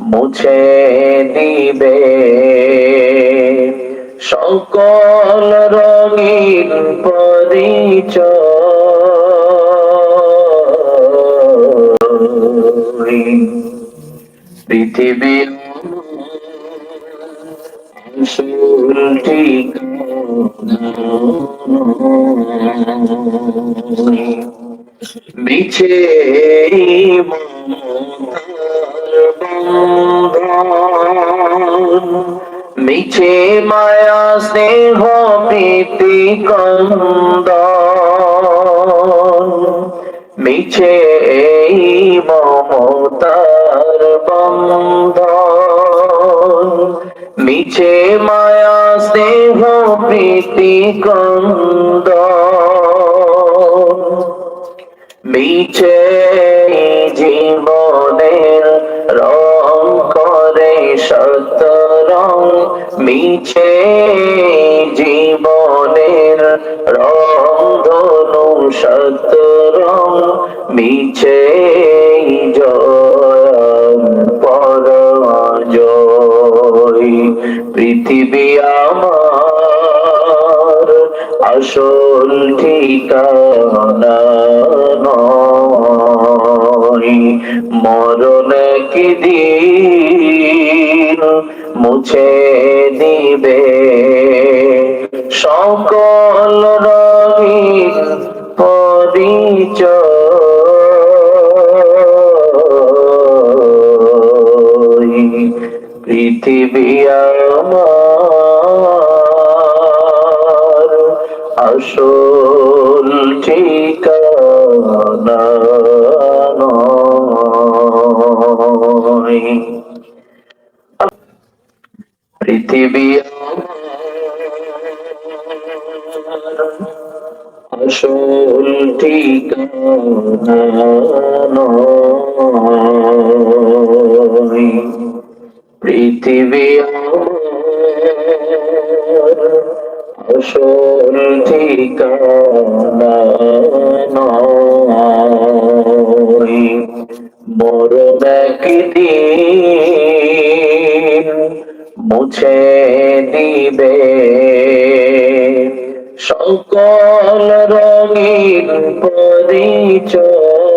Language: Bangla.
মুছে দিবে। সকল রঙিন পরিচয়। পৃথিবীর আসল মিছে মিছে মায়া, স্নেহ, প্রীতি কন্দ মিছে এই মমতার বন্ধ মিছে মায়া, স্নেহ, প্রীতি কন্দ মিছে মিছে জীবনের রং ধনু শত রং মিছে জয় পৃথিবী আমার আসল ঠিকানা মরণ কি দিন মুছে দিবে। সকল রঙিন পরিচয়। পৃথিবী আমার আসল পৃথিবী আসল ঠিকানা পৃথিবী আসল ঠিকানা মরণ একদিন মুছে দিবে। সকল রঙিন পরিচয়